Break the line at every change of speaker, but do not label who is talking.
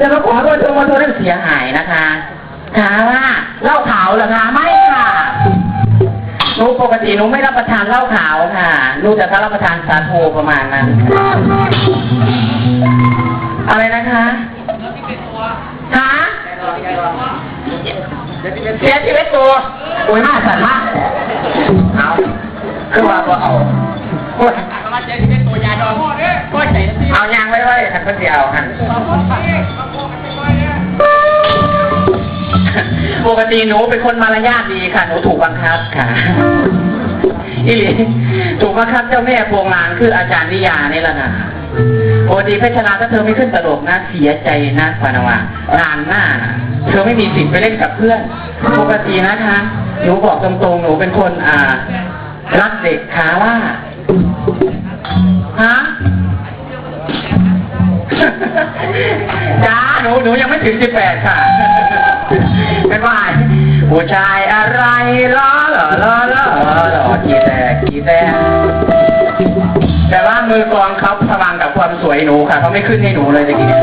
จะมาขอโทษทวงมาโทษเรื่อเสียหายนะคะค่ะว่าเหล้าขาวเหรอคะไม่ค่ะหนูปกติหนูไม่รับประทานเหล้าขาวค่ะหนูจะรับประทานสาโทประมาณนั้นอะไรนะคะฮะเสียชีวิตตัวโอ้ยมากสันมากเอาคือว่าบ่เอา โอ้ยเอายางไว้ไว้หันเพื่อนเดียวหันปกติหนูเป็นคนมารยาทดีค่ะ หนูถูกบังคับค่ะอีหลีถูกบังคับเจ้าแม่พวงลางคืออาจารย์นิยานี่แหละนะปกติเพชรลาถ้าเธอไม่ขึ้นตลกนะเสียใจนะปานวางานหน้า เธอไม่มีสิทธิ์ไปเล่นกับเพื่อน ปกตินะคะ หนูบอกตรงๆ หนูเป็นคนอ่า รักเด็กขาว่า จ้าหนูหนูยังไม่ถึงสิบแปดค่ะ เป็นว่าผู้ชายอะไรล้อหล่อล้อล้อหล่อกี่แตกกี่แตกแต่ว่ามือกลองเขาพลังกับความสวยหนูค่ะเขาไม่ขึ้นให้หนูเลยตะกี้เนี่ย